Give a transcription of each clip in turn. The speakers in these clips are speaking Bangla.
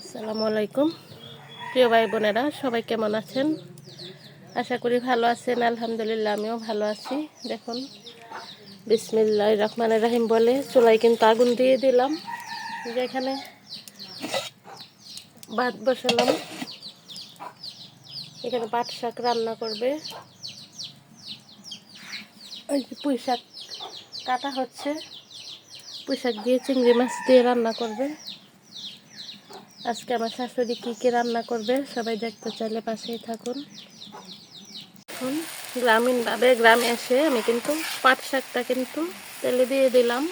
আসসালামু আলাইকুম। প্রিয় ভাই বোনেরা, সবাই কেমন আছেন? আশা করি ভালো আছেন, আলহামদুলিল্লাহ আমিও ভালো আছি। দেখুন বিসমিল্লাহ রহমান রাহিম বলে চুলাই কিন্তু আগুন দিয়ে দিলাম। যেখানে ভাত বসালাম। এখানে পাট শাক রান্না করবে। ওই যে পুঁই শাক কাটা হচ্ছে। পুঁই শাক দিয়ে চিংড়ি মাছ দিয়ে রান্না করবে। আজকে আমার শাশুড়ি কী কী রান্না করবে সবাই দেখতে চাইলে পাশেই থাকুন। এখন গ্রামীণভাবে গ্রামে এসে আমি কিন্তু পাট শাকটা কিন্তু তেলে দিয়ে দিলাম।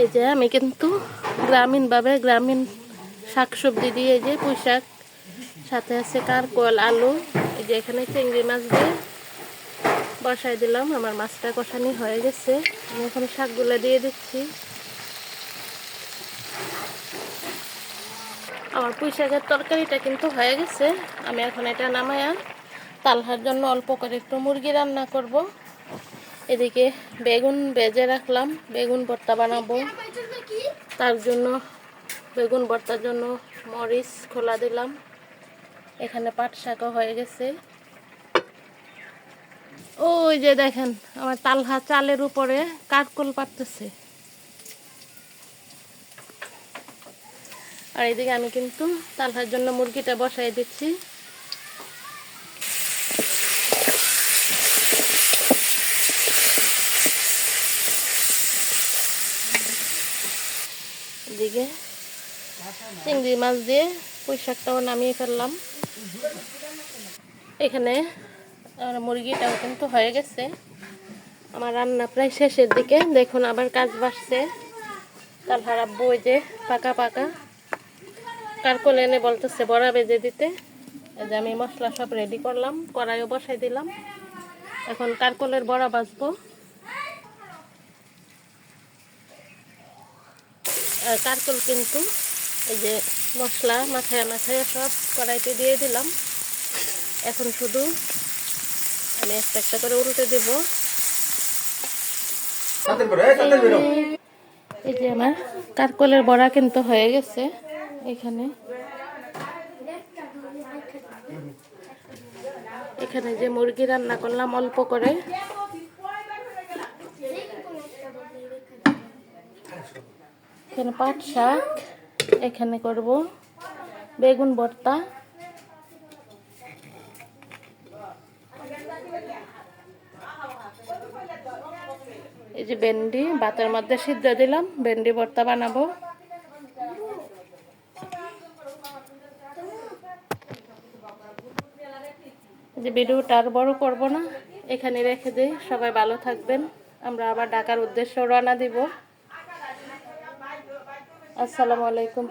এই যে আমি কিন্তু গ্রামীণভাবে গ্রামীণ শাকসবজি দিয়ে এই যে পুঁই শাক, সাথে আছে কারকল, আলু, এই যে এখানে চিংড়ি মাছ দিয়ে বসাই দিলাম, আমার মাছটা কষানি হয়ে গেছে। আমি এখন শাকগুলো দিয়ে দিচ্ছি। আমার পুঁই শাকের তরকারিটা কিন্তু হয়ে গেছে। আমি এখন এটা নামায়া তালহার জন্য অল্প করে একটু মুরগি রান্না করব। এদিকে বেগুন বেজে রাখলাম, বেগুন ভর্তা বানাবো। তার জন্য বেগুন ভর্তার জন্য মরিচ, খোলা দিলাম। এখানে পাট শাকও হয়ে গেছে। ওই যে দেখেন, আমার তালহা চালের উপরে কাঠকোল পাততেছে আর এদিকে আমি কিন্তু তালহার জন্য মুরগিটা বসাই দিচ্ছি। এদিকে চিংড়ি মাছ দিয়ে পুঁই শাকটাও নামিয়ে ফেললাম। এখানে আর মুরগিটাও কিন্তু হয়ে গেছে। আমার রান্না প্রায় শেষের দিকে। দেখুন, আবার কাজ বাড়ছে। কাল হারাব বই যে পাকা পাকা। কারকল এনে বলতেছে, বড়া বেজে দিতে। এই যে আমি মশলা সব রেডি করলাম, কড়াইও বসাই দিলাম। এখন কারকলের বড়া বাজবো আর কারকল কিন্তু এই যে মশলা মাথায় মাথায় সব কড়াইতে দিয়ে দিলাম। এখন শুধু আমি একটা একটা করে উল্টে দেব। এই যে আমার কারকলের বড়া কিন্তু হয়ে গেছে এখানে। এখানে যে মুরগি রান্না করলাম অল্প করে। এখানে পাট শাক এখানে করব বেগুন ভর্তা। এই যে ভেন্ডি, ভাতের মধ্যে সিদ্ধ দিলাম, ভেন্ডি ভর্তা বানাবো। যে ভিডিওটা আর বড় করব না, এখানে রেখে দিই, সবাই ভালো থাকবেন। আমরা আবার ঢাকার উদ্দেশ্যে রওনা দিব। আসসালামু আলাইকুম।